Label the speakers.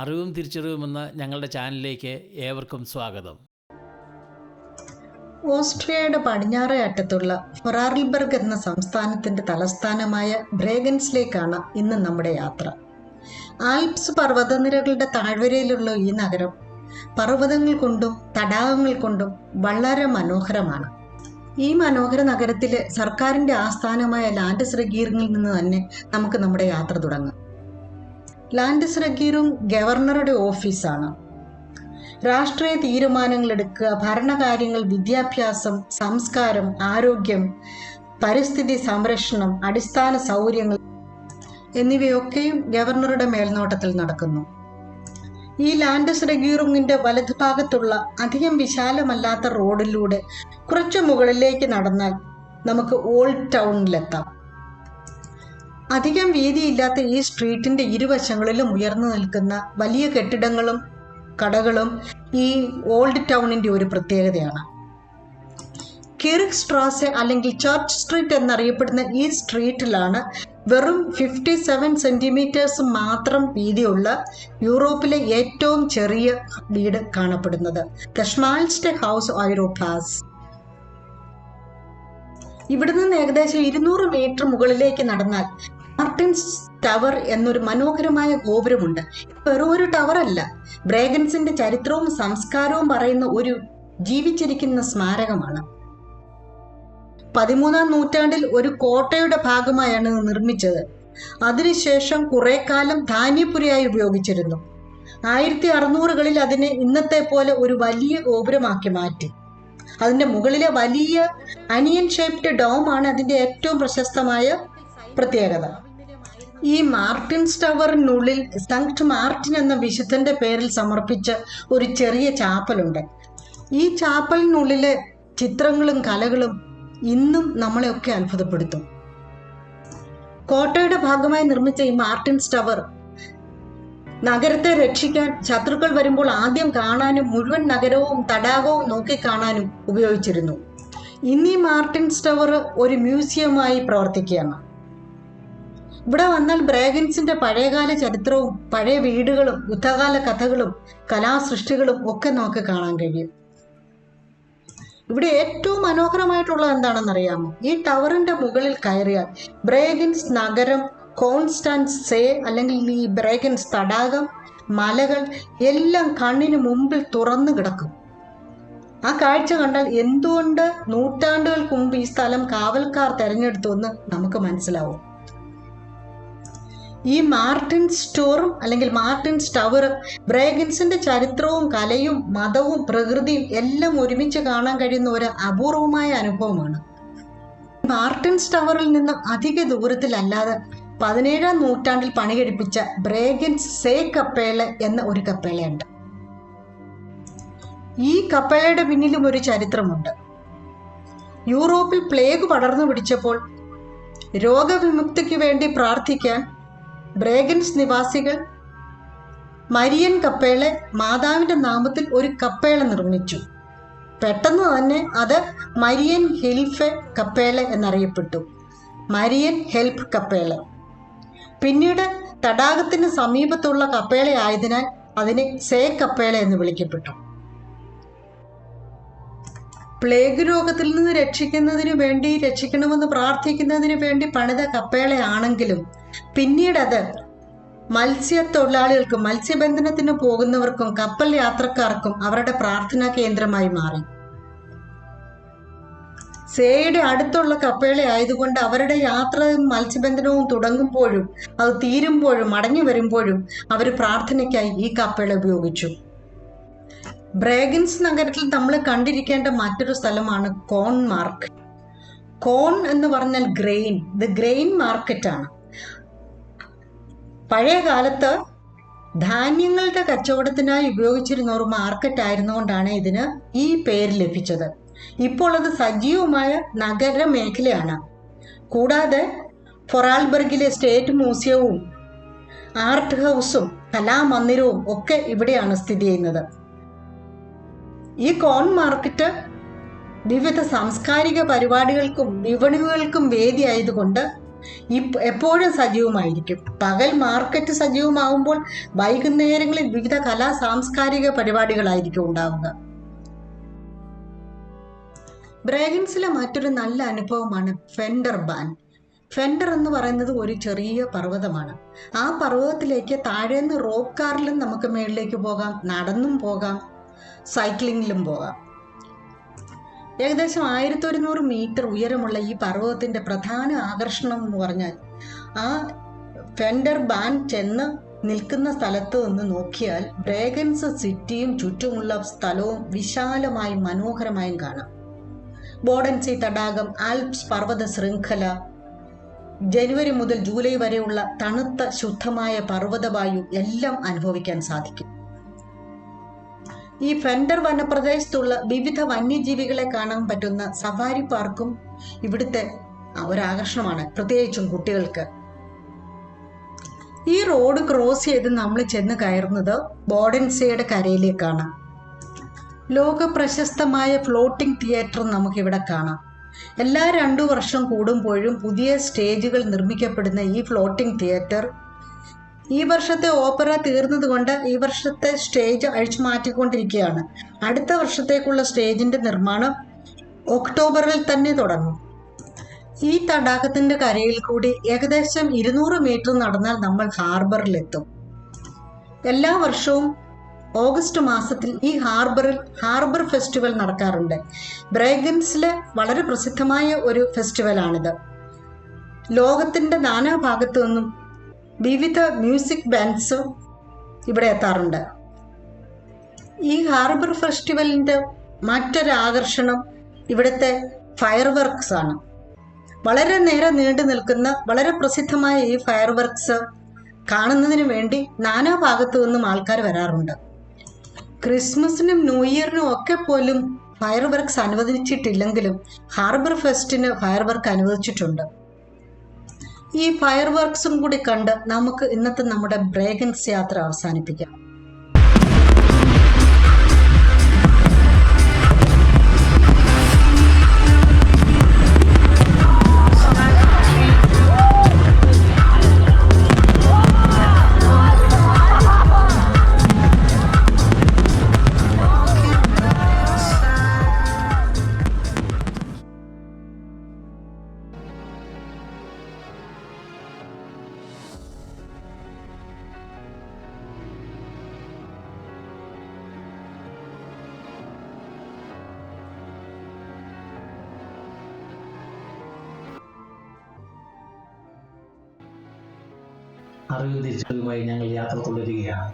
Speaker 1: അറിവും തിരിച്ചറിവും എന്ന ഞങ്ങളുടെ ചാനലിലേക്ക് ഏവർക്കും സ്വാഗതം.
Speaker 2: ഓസ്ട്രിയയുടെ പടിഞ്ഞാറേ അറ്റത്തുള്ള ഫൊറാറിൽബർഗ് എന്ന സംസ്ഥാനത്തിന്റെ തലസ്ഥാനമായ ബ്രേഗൻസിലേക്കാണ് ഇന്ന് നമ്മുടെ യാത്ര. ആൽപ്സ് പർവതനിരകളുടെ താഴ്വരയിലുള്ള ഈ നഗരം പർവതങ്ങൾ കൊണ്ടും തടാകങ്ങൾ കൊണ്ടും വളരെ മനോഹരമാണ്. ഈ മനോഹര നഗരത്തിലെ സർക്കാരിന്റെ ആസ്ഥാനമായ ലാൻഡസ് റഗീറിൽ നിന്ന് തന്നെ നമുക്ക് നമ്മുടെ യാത്ര തുടങ്ങാം. ലാൻഡസ് റഗീറും ഗവർണറുടെ ഓഫീസാണ്. രാഷ്ട്രീയ തീരുമാനങ്ങൾ എടുക്കുക ഭരണകാര്യങ്ങൾ വിദ്യാഭ്യാസം സംസ്കാരം ആരോഗ്യം പരിസ്ഥിതി സംരക്ഷണം അടിസ്ഥാന സൗകര്യങ്ങൾ എന്നിവയൊക്കെയും ഗവർണറുടെ മേൽനോട്ടത്തിൽ നടക്കുന്നു. ഈ ലാൻഡസ് റഗീറുങ്ങിന്റെ വലതുഭാഗത്തുള്ള അധികം വിശാലമല്ലാത്ത റോഡിലൂടെ കുറച്ച് മുകളിലേക്ക് നടന്നാൽ നമുക്ക് ഓൾഡ് ടൗണിലെത്താം. അധികം വീതിയില്ലാത്ത ഈ സ്ട്രീറ്റിന്റെ ഇരുവശങ്ങളിലും ഉയർന്നു നിൽക്കുന്ന വലിയ കെട്ടിടങ്ങളും കടകളും ഈ ഓൾഡ് ടൗണിന്റെ ഒരു പ്രത്യേകതയാണ്. കിർക്ക് സ്ട്രാസ് അല്ലെങ്കിൽ ചർച്ച് സ്ട്രീറ്റ് എന്നറിയപ്പെടുന്ന ഈ സ്ട്രീറ്റിലാണ് വെറും ഫിഫ്റ്റി സെവൻ സെന്റിമീറ്റേഴ്സ് മാത്രം വീതിയുള്ള യൂറോപ്പിലെ ഏറ്റവും ചെറിയ വീട് കാണപ്പെടുന്നത്. ദ സ്മാൾസ്റ്റ് ഹൗസ് ഐറോപ്ലാസ് ഇവിടെ നിന്ന് ഏകദേശം ഇരുന്നൂറ് മീറ്റർ മുകളിലേക്ക് നടന്നാൽ മാർട്ടിൻസ് ടവർ എന്നൊരു മനോഹരമായ ഗോപുരമുണ്ട്. വെറും ഒരു ടവർ അല്ല. ബ്രേഗൻസിന്റെ ചരിത്രവും സംസ്കാരവും പറയുന്ന ഒരു ജീവിച്ചിരിക്കുന്ന സ്മാരകമാണ്. പതിമൂന്നാം നൂറ്റാണ്ടിൽ ഒരു കോട്ടയുടെ ഭാഗമായാണ് നിർമ്മിച്ചത്. അതിനുശേഷം കുറെ കാലം ധാന്യപുരയായി ഉപയോഗിച്ചിരുന്നു. ആയിരത്തി അറുന്നൂറുകളിൽ അതിനെ ഇന്നത്തെ പോലെ ഒരു വലിയ ഗോപുരമാക്കി മാറ്റി. അതിന്റെ മുകളിലെ വലിയ അനിയൻ ഷേപ്ഡ് ഡോം ആണ് അതിന്റെ ഏറ്റവും പ്രശസ്തമായ പ്രത്യേകത. ഈ മാർട്ടിൻസ് ടവറിനുള്ളിൽ സംക്ട് മാർട്ടിൻ എന്ന വിശുദ്ധന്റെ പേരിൽ സമർപ്പിച്ച ഒരു ചെറിയ ചാപ്പലുണ്ട്. ഈ ചാപ്പലിനുള്ളിലെ ചിത്രങ്ങളും കലകളും ഇന്നും നമ്മളെയൊക്കെ അത്ഭുതപ്പെടുത്തും. കോട്ടയുടെ ഭാഗമായി നിർമ്മിച്ച ഈ മാർട്ടിൻസ് ടവർ നഗരത്തെ രക്ഷിക്കാൻ ശത്രുക്കൾ വരുമ്പോൾ ആദ്യം കാണാനും മുഴുവൻ നഗരവും തടാകവും നോക്കി കാണാനും ഉപയോഗിച്ചിരുന്നു. ഇന്നീ മാർട്ടിൻസ് ടവർ ഒരു മ്യൂസിയമായി പ്രവർത്തിക്കുകയാണ്. ഇവിടെ വന്നാൽ ബ്രാഗൻസിന്റെ പഴയകാല ചരിത്രവും പഴയ വീടുകളും യുദ്ധകാല കഥകളും കലാസൃഷ്ടികളും ഒക്കെ നമുക്ക് കാണാൻ കഴിയും. ഇവിടെ ഏറ്റവും മനോഹരമായിട്ടുള്ളത് എന്താണെന്നറിയാമോ? ഈ ടവറിന്റെ മുകളിൽ കയറിയാൽ ബ്രേഗൻസ് നഗരം കോൺസ്റ്റാൻസ് സേ അല്ലെങ്കിൽ ഈ ബ്രേഗൻസ് തടാകം മലകൾ എല്ലാം കണ്ണിന് മുമ്പിൽ തുറന്നു കിടക്കും. ആ കാഴ്ച കണ്ടാൽ എന്തുകൊണ്ട് നൂറ്റാണ്ടുകൾക്ക് മുമ്പ് ഈ സ്ഥലം കാവൽക്കാർ തെരഞ്ഞെടുത്തു എന്ന് നമുക്ക് മനസ്സിലാവും. ഈ മാർട്ടിൻ സ്റ്റോറും അല്ലെങ്കിൽ മാർട്ടിൻസ് ടവർ ബ്രേഗൻസിന്റെ ചരിത്രവും കലയും മതവും പ്രകൃതിയും എല്ലാം ഒരുമിച്ച് കാണാൻ കഴിയുന്ന ഒരു അപൂർവമായ അനുഭവമാണ്. മാർട്ടിൻസ് ടവറിൽ നിന്ന് അധിക ദൂരത്തിലല്ലാതെ പതിനേഴാം നൂറ്റാണ്ടിൽ പണികഴിപ്പിച്ച ബ്രേഗൻസ് സേ കപ്പേള എന്ന ഒരു കപ്പേളയുണ്ട്. ഈ കപ്പേളയുടെ പിന്നിലും ഒരു ചരിത്രമുണ്ട്. യൂറോപ്പിൽ പ്ലേഗ് പടർന്നു പിടിച്ചപ്പോൾ രോഗവിമുക്തിക്ക് വേണ്ടി പ്രാർത്ഥിക്കാൻ ബ്രേഗൻസ് നിവാസികൾ. മരിയൻ കപ്പേളെ മാതാവിന്റെ നാമത്തിൽ ഒരു കപ്പേള നിർമ്മിച്ചു. പെട്ടെന്ന് തന്നെ അത് മരിയൻ ഹിൽഫെ കപ്പേള എന്നറിയപ്പെട്ടു. മരിയൻ ഹെൽപ്പ് കപ്പേള. പിന്നീട് തടാകത്തിന് സമീപത്തുള്ള കപ്പേള ആയതിനാൽ അതിനെ സേ കപ്പേള എന്ന് വിളിക്കപ്പെട്ടു. പ്ലേഗ് രോഗത്തിൽ നിന്ന് രക്ഷിക്കുന്നതിന് വേണ്ടി രക്ഷിക്കണമെന്ന് പ്രാർത്ഥിക്കുന്നതിന് വേണ്ടി പണിത കപ്പേളയാണെങ്കിലും പിന്നീട് അത് മത്സ്യത്തൊഴിലാളികൾക്കും മത്സ്യബന്ധനത്തിന് പോകുന്നവർക്കും കപ്പൽ യാത്രക്കാർക്കും അവരുടെ പ്രാർത്ഥനാ കേന്ദ്രമായി മാറി. സേയുടെ അടുത്തുള്ള കപ്പേള ആയതുകൊണ്ട് അവരുടെ യാത്രയും മത്സ്യബന്ധനവും തുടങ്ങുമ്പോഴും അത് തീരുമ്പോഴും മടങ്ങി വരുമ്പോഴും അവർ പ്രാർത്ഥനയ്ക്കായി ഈ കപ്പേള ഉപയോഗിച്ചു. ബ്രേഗൻസ് നഗരത്തിൽ നമ്മൾ കണ്ടിരിക്കേണ്ട മറ്റൊരു സ്ഥലമാണ് കോൺ മാർക്കറ്റ് കോൺ എന്ന് പറഞ്ഞാൽ ഗ്രെയിൻ. ഇത് ഗ്രെയിൻ മാർക്കറ്റ് ആണ്. പഴയ കാലത്ത് ധാന്യങ്ങളുടെ കച്ചവടത്തിനായി ഉപയോഗിച്ചിരുന്ന ഒരു മാർക്കറ്റ് ആയിരുന്നുകൊണ്ടാണ് ഇതിന് ഈ പേര് ലഭിച്ചത്. ഇപ്പോൾ അത് സജീവമായ നഗര മേഖലയാണ്. കൂടാതെ ഫൊറാൾബർഗിലെ സ്റ്റേറ്റ് മ്യൂസിയവും ആർട്ട് ഹൗസും കലാമന്ദിരവും ഒക്കെ ഇവിടെയാണ് സ്ഥിതി ചെയ്യുന്നത്. ഈ കോൺ മാർക്കറ്റ് വിവിധ സാംസ്കാരിക പരിപാടികൾക്കും വിപണികൾക്കും വേദിയായതുകൊണ്ട് എപ്പോഴും സജീവമായിരിക്കും. പകൽ മാർക്കറ്റ് സജീവമാകുമ്പോൾ വൈകുന്നേരങ്ങളിൽ വിവിധ കലാ സാംസ്കാരിക പരിപാടികളായിരിക്കും ഉണ്ടാവുക. ബ്രേഗൻസിലെ മറ്റൊരു നല്ല അനുഭവമാണ് ഫെൻഡർ ബാൻ. ഫെൻഡർ എന്ന് പറയുന്നത് ഒരു ചെറിയ പർവതമാണ്. ആ പർവതത്തിലേക്ക് താഴേന്ന് റോപ്പ് കാറിലും നമുക്ക് മേളിലേക്ക് പോകാം നടന്നും പോകാം. സൈക്ലിങ്ങിലും പോകാം. ഏകദേശം ആയിരത്തി ഒരുന്നൂറ് മീറ്റർ ഉയരമുള്ള ഈ പർവതത്തിന്റെ പ്രധാന ആകർഷണം എന്ന് പറഞ്ഞാൽ ആ ഫെൻഡർ ബാൻ ചെന്ന് നിൽക്കുന്ന സ്ഥലത്ത് നിന്ന് നോക്കിയാൽ ബ്രേഗൻസ് സിറ്റിയും ചുറ്റുമുള്ള സ്ഥലവും വിശാലമായും മനോഹരമായും കാണാം. ബോഡൻസി തടാകം ആൽപ്സ് പർവത ശൃംഖല ജനുവരി മുതൽ ജൂലൈ വരെയുള്ള തണുത്ത ശുദ്ധമായ പർവതവായു എല്ലാം അനുഭവിക്കാൻ സാധിക്കും. ഈ ഫെൻഡർ വനപ്രദേശത്തുള്ള വിവിധ വന്യജീവികളെ കാണാൻ പറ്റുന്ന സഫാരി പാർക്കും ഇവിടുത്തെ ഒരാകർഷണമാണ് പ്രത്യേകിച്ചും കുട്ടികൾക്ക്. ഈ റോഡ് ക്രോസ് ചെയ്ത് നമ്മൾ ചെന്ന് കയറുന്നത് ബോഡൻസിയുടെ കരയിലേക്കാണ്. ലോക പ്രശസ്തമായ ഫ്ലോട്ടിംഗ് തിയേറ്റർ നമുക്കിവിടെ കാണാം. എല്ലാ രണ്ടു വർഷം കൂടുമ്പോഴും പുതിയ സ്റ്റേജുകൾ നിർമ്മിക്കപ്പെടുന്ന ഈ ഫ്ലോട്ടിംഗ് തിയേറ്റർ ഈ വർഷത്തെ ഓപ്പറ തീർന്നതുകൊണ്ട് ഈ വർഷത്തെ സ്റ്റേജ് അഴിച്ചു മാറ്റിക്കൊണ്ടിരിക്കുകയാണ്. അടുത്ത വർഷത്തേക്കുള്ള സ്റ്റേജിന്റെ നിർമ്മാണം ഒക്ടോബറിൽ തന്നെ തുടങ്ങും. ഈ തടാകത്തിന്റെ കരയിൽ കൂടി ഏകദേശം ഇരുന്നൂറ് മീറ്റർ നടന്നാൽ നമ്മൾ ഹാർബറിലെത്തും എല്ലാ വർഷവും ഓഗസ്റ്റ് മാസത്തിൽ ഈ ഹാർബറിൽ ഹാർബർ ഫെസ്റ്റിവൽ നടക്കാറുണ്ട്. ബ്രേഗൻസിലെ വളരെ പ്രസിദ്ധമായ ഒരു ഫെസ്റ്റിവലാണിത്. ലോകത്തിന്റെ നാനാഭാഗത്തു നിന്നും വിവിധ മ്യൂസിക് ബാൻഡ്സും ഇവിടെ എത്താറുണ്ട്. ഈ ഹാർബർ ഫെസ്റ്റിവലിന്റെ മറ്റൊരു ആകർഷണം ഇവിടുത്തെ ഫയർ വർക്ക്സ് ആണ്. വളരെ നേരെ നീണ്ടു നിൽക്കുന്ന വളരെ പ്രസിദ്ധമായ ഈ ഫയർ വർക്ക്സ് കാണുന്നതിന് വേണ്ടി നാനാ ഭാഗത്തു നിന്നും ആൾക്കാർ വരാറുണ്ട്. ക്രിസ്മസിനും ന്യൂ ഇയറിനും ഒക്കെ പോലും ഫയർ വർക്ക്സ് അനുവദിച്ചിട്ടില്ലെങ്കിലും ഹാർബർ ഫെസ്റ്റിന് ഫയർ വർക്ക് അനുവദിച്ചിട്ടുണ്ട്. ഈ ഫയർ വർക്ക്സും കൂടി കണ്ട് നമുക്ക് ഇന്നത്തെ നമ്മുടെ ബ്രേഗൻസ് യാത്ര അവസാനിപ്പിക്കാം.
Speaker 1: അറിവ് തിരിച്ചറിവുമായി ഞങ്ങൾ യാത്ര തുടരുകയാണ്.